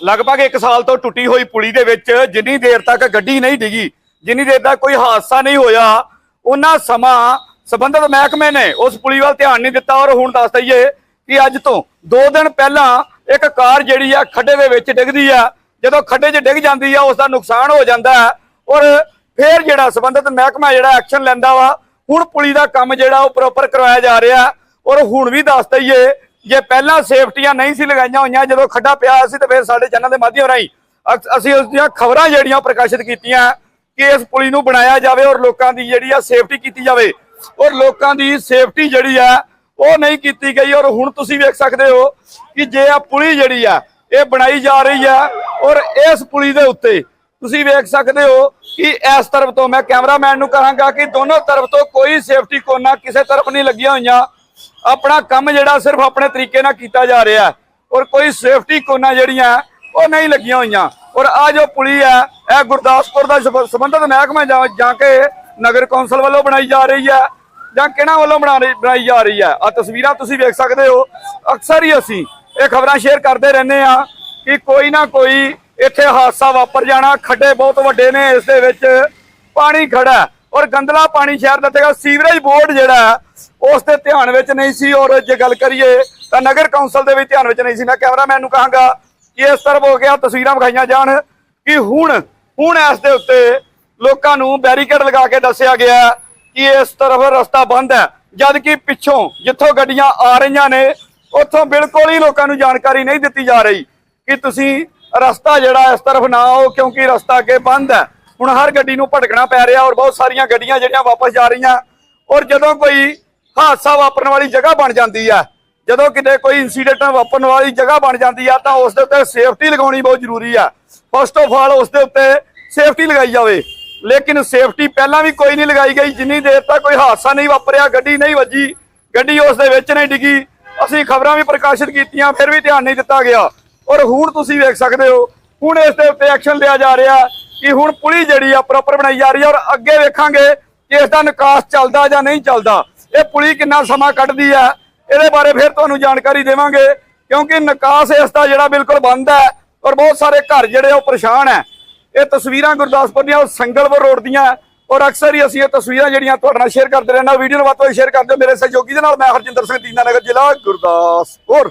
ਲਗਭਗ 1 ਸਾਲ ਤੋਂ ਟੁੱਟੀ ਹੋਈ ਪੁਲੀ ਦੇ ਵਿੱਚ ਜਿੰਨੀ ਦੇਰ ਤੱਕ ਗੱਡੀ ਨਹੀਂ ਡਿੱਗੀ, ਜਿੰਨੀ ਦੇਰ ਤੱਕ ਕੋਈ ਹਾਦਸਾ ਨਹੀਂ ਹੋਇਆ, ਉਹਨਾਂ ਸਮਾਂ ਸਬੰਧਤ ਮਹਿਕਮੇ ਨੇ ਉਸ ਪੁਲੀ ਵੱਲ ਧਿਆਨ ਨਹੀਂ ਦਿੱਤਾ ਔਰ ਹੁਣ ਦੱਸ ਦਈਏ ਕਿ ਅੱਜ ਤੋਂ 2 ਦਿਨ ਪਹਿਲਾਂ ਇੱਕ ਕਾਰ ਜਿਹੜੀ ਆ ਖੱਡੇ ਦੇ ਵਿੱਚ ਡਿੱਗਦੀ ਆ, ਜਦੋਂ ਖੱਡੇ 'ਚ ਡਿੱਗ ਜਾਂਦੀ ਆ ਉਸ ਦਾ ਨੁਕਸਾਨ ਹੋ ਜਾਂਦਾ ਹੈ ਔਰ ਫਿਰ ਜਿਹੜਾ ਸਬੰਧਤ ਮਹਿਕਮਾ ਜਿਹੜਾ ਐਕਸ਼ਨ ਲੈਂਦਾ ਵਾ, ਹੁਣ ਪੁਲੀ ਦਾ ਕੰਮ ਜਿਹੜਾ ਉਹ ਪ੍ਰੋਪਰ ਕਰਵਾਇਆ ਜਾ ਰਿਹਾ ਔਰ ਹੁਣ ਵੀ ਦੱਸ ਦਈਏ ਜੇ ਪਹਿਲਾਂ ਸੇਫਟੀਆਂ ਨਹੀਂ ਸੀ ਲਗਾਈਆਂ ਹੋਈਆਂ, ਜਦੋਂ ਖੱਡਾ ਪਿਆ ਸੀ ਤੇ ਫਿਰ ਸਾਡੇ ਚੈਨਲ ਦੇ ਮਾਧਿਅਮ ਰਾਹੀਂ ਅਕ- ਅਸੀਂ ਉਸ ਦੀਆਂ ਖਬਰਾਂ ਜਿਹੜੀਆਂ ਪ੍ਰਕਾਸ਼ਿਤ ਕੀਤੀਆਂ, ਕਿ ਇਸ ਪੁਲੀ ਨੂੰ ਬਣਾਇਆ ਜਾਵੇ ਔਰ ਲੋਕਾਂ ਦੀ ਜਿਹੜੀ ਆ ਸੇਫਟੀ ਕੀਤੀ ਜਾਵੇ। ਔਰ ਲੋਕਾਂ ਦੀ ਸੇਫਟੀ ਜਿਹੜੀ ਆ, ਉਹ ਨਹੀਂ ਕੀਤੀ ਗਈ। ਔਰ ਹੁਣ ਤੁਸੀਂ ਵੇਖ ਸਕਦੇ ਹੋ ਕਿ ਜੇ ਆ ਪੁਲੀ ਜਿਹੜੀ ਆ, ਇਹ ਬਣਾਈ ਜਾ ਰਹੀ ਆ, ਔਰ ਇਸ ਪੁਲੀ ਦੇ ਉੱਤੇ ਤੁਸੀਂ ਵੇਖ ਸਕਦੇ ਹੋ ਕਿ ਇਸ ਤਰਫ ਤੋਂ ਮੈਂ ਕੈਮਰਾਮੈਨ ਨੂੰ ਕਹਾਂਗਾ ਕਿ ਦੋਨੋਂ ਤਰਫ ਤੋਂ ਕੋਈ ਸੇਫਟੀ ਕੋਨਾ ਕਿਸੇ ਤਰਫ ਨਹੀਂ ਲੱਗੀਆਂ ਹੋਈਆਂ। ਆਪਣਾ ਕੰਮ ਜਿਹੜਾ ਸਿਰਫ ਆਪਣੇ ਤਰੀਕੇ ਨਾਲ ਕੀਤਾ ਜਾ ਰਿਹਾ ਔਰ ਕੋਈ ਸੇਫਟੀ ਕੋਨਾ ਜਿਹੜੀਆਂ ਉਹ ਨਹੀਂ ਲੱਗੀਆਂ ਹੋਈਆਂ। ਔਰ ਆ ਜੋ ਪੁਲੀ ਹੈ, ਇਹ ਗੁਰਦਾਸਪੁਰ ਦਾ ਸੰਬੰਧਤ ਮਹਿਕਮਾ ਜਾ ਕੇ ਨਗਰ ਕੌਂਸਲ ਵੱਲੋਂ ਬਣਾਈ ਜਾ ਰਹੀ ਹੈ ਜਾਂ ਕਿਹਨਾਂ ਵੱਲੋਂ ਬਣਾ ਰਹੀ- ਬਣਾਈ ਜਾ ਰਹੀ ਹੈ। ਆ ਤਸਵੀਰਾਂ ਤੁਸੀਂ ਵੇਖ ਸਕਦੇ ਹੋ। ਅਕਸਰ ਹੀ ਅਸੀਂ ਇਹ ਖਬਰਾਂ ਸ਼ੇਅਰ ਕਰਦੇ ਰਹਿੰਦੇ ਆ ਕਿ ਕੋਈ ਨਾ ਕੋਈ ਇੱਥੇ ਹਾਦਸਾ ਵਾਪਰ ਜਾਣਾ, ਖੱਡੇ ਬਹੁਤ ਵੱਡੇ ਨੇ, ਇਸ ਦੇ ਵਿੱਚ ਪਾਣੀ ਖੜਾ ਔਰ ਗੰਦਲਾ ਪਾਣੀ ਸ਼ਹਿਰ ਦਾ ਤੇਗਾ ਸੀਵਰੇਜ ਬੋਰਡ ਜਿਹੜਾ ਹੈ, ਉਸ ਦੇ ਧਿਆਨ ਵਿੱਚ ਨਹੀਂ ਸੀ। ਔਰ ਜੇ ਗੱਲ ਕਰੀਏ ਤਾਂ ਨਗਰ ਕੌਂਸਲ ਦੇ ਵੀ ਧਿਆਨ ਵਿੱਚ ਨਹੀਂ ਸੀ। ਮੈਂ ਕੈਮਰਾਮੈਨ ਨੂੰ ਕਹਾਂਗਾ ਕਿ ਇਸ ਤਰ੍ਹਾਂ ਹੋ ਗਿਆ ਤਸਵੀਰਾਂ ਵਿਖਾਈਆਂ ਜਾਣ ਕਿ ਹੁਣ ਹੁਣ ਇਸ ਦੇ ਉੱਤੇ ਲੋਕਾਂ ਨੂੰ ਬੈਰੀਕੇਡ ਲਗਾ ਕੇ ਦੱਸਿਆ ਗਿਆ ਕਿ ਇਸ ਤਰਫ ਰਸਤਾ ਬੰਦ ਹੈ। ਜਦ ਕਿ ਪਿੱਛੋਂ ਜਿੱਥੋਂ ਗੱਡੀਆਂ ਆ ਰਹੀਆਂ ਨੇ ਉੱਥੋਂ ਬਿਲਕੁਲ ਹੀ ਲੋਕਾਂ ਨੂੰ ਜਾਣਕਾਰੀ ਨਹੀਂ ਦਿੱਤੀ ਜਾ ਰਹੀ ਕਿ ਤੁਸੀਂ ਰਸਤਾ ਜਿਹੜਾ ਇਸ ਤਰਫ ਨਾ ਆਓ ਕਿਉਂਕਿ ਰਸਤਾ ਅੱਗੇ ਬੰਦ ਹੈ। ਹੁਣ ਹਰ ਗੱਡੀ ਨੂੰ ਭਟਕਣਾ ਪੈ ਰਿਹਾ ਔਰ ਬਹੁਤ ਸਾਰੀਆਂ ਗੱਡੀਆਂ ਜਿਹੜੀਆਂ ਵਾਪਸ ਜਾ ਰਹੀਆਂ। ਔਰ ਜਦੋਂ ਕੋਈ ਹਾਦਸਾ ਵਾਪਰਨ ਵਾਲੀ ਜਗ੍ਹਾ ਬਣ ਜਾਂਦੀ ਹੈ ਜਦੋਂ ਕਿਤੇ ਕੋਈ ਇਨਸੀਡੈਂਟ ਵਾਪਰਨ ਵਾਲੀ ਜਗ੍ਹਾ ਬਣ ਜਾਂਦੀ ਆ, ਤਾਂ ਉਸ ਦੇ ਉੱਤੇ ਸੇਫਟੀ ਲਗਾਉਣੀ ਬਹੁਤ ਜ਼ਰੂਰੀ ਆ। ਫਸਟ ਆਫ ਆਲ ਉਸ ਦੇ ਉੱਤੇ ਸੇਫਟੀ ਲਗਾਈ ਜਾਵੇ। ਲੇਕਿਨ ਸੇਫਟੀ ਪਹਿਲਾਂ ਵੀ ਕੋਈ ਨਹੀਂ ਲਗਾਈ ਗਈ। ਜਿੰਨੀ ਦੇਰ ਤੱਕ ਕੋਈ ਹਾਦਸਾ ਨਹੀਂ ਵਾਪਰਿਆ, ਗੱਡੀ ਨਹੀਂ ਵੱਜੀ, ਗੱਡੀ ਉਸ ਦੇ ਵਿੱਚ ਨਹੀਂ ਡਿੱਗੀ, ਅਸੀਂ ਖਬਰਾਂ ਵੀ ਪ੍ਰਕਾਸ਼ਿਤ ਕੀਤੀਆਂ, ਫਿਰ ਵੀ ਧਿਆਨ ਨਹੀਂ ਦਿੱਤਾ ਗਿਆ। ਔਰ ਹੁਣ ਤੁਸੀਂ ਵੇਖ ਸਕਦੇ ਹੋ, ਹੁਣ ਇਸ ਦੇ ਉੱਤੇ ਐਕਸ਼ਨ ਲਿਆ ਜਾ ਰਿਹਾ। ਕਿ ਹੁਣ ਪੁਲੀ ਜਿਹੜੀ ਆ ਪ੍ਰੋਪਰ ਬਣਾਈ ਜਾ ਰਹੀ ਆ ਔਰ ਅੱਗੇ ਵੇਖਾਂਗੇ ਕਿ ਇਸ ਦਾ ਨਿਕਾਸ ਚੱਲਦਾ ਜਾਂ ਨਹੀਂ ਚੱਲਦਾ। ਇਹ ਪੁਲੀ ਕਿੰਨਾ ਸਮਾਂ ਕੱਢਦੀ ਆ, ਇਹਦੇ ਬਾਰੇ ਫਿਰ ਤੁਹਾਨੂੰ ਜਾਣਕਾਰੀ ਦੇਵਾਂਗੇ, ਕਿਉਂਕਿ ਨਿਕਾਸ ਇਸ ਦਾ ਜਿਹੜਾ ਬਿਲਕੁਲ ਬੰਦ ਹੈ ਔਰ ਬਹੁਤ ਸਾਰੇ ਘਰ ਜਿਹੜੇ ਉਹ ਪਰੇਸ਼ਾਨ ਹੈ। ਇਹ ਤਸਵੀਰਾਂ ਗੁਰਦਾਸਪੁਰ ਦੀਆਂ ਸੰਗਲਪੁਰ ਰੋਡ ਦੀਆਂ, ਔਰ ਅਕਸਰ ਹੀ ਅਸੀਂ ਇਹ ਤਸਵੀਰਾਂ ਜਿਹੜੀਆਂ ਤੁਹਾਡੇ ਨਾਲ ਸ਼ੇਅਰ ਕਰਦੇ ਰਹਿੰਦਾ ਵੀਡੀਓ ਨੂੰ ਵੱਧ ਤੋਂ ਸ਼ੇਅਰ ਕਰਦੇ ਦਿਓ। ਮੇਰੇ ਸਹਿਯੋਗੀ ਦੇ ਨਾਲ ਮੈਂ ਹਰਜਿੰਦਰ ਸਿੰਘ, ਦੀਨਾ ਨਗਰ ਜ਼ਿਲ੍ਹਾ ਗੁਰਦਾਸਪੁਰ।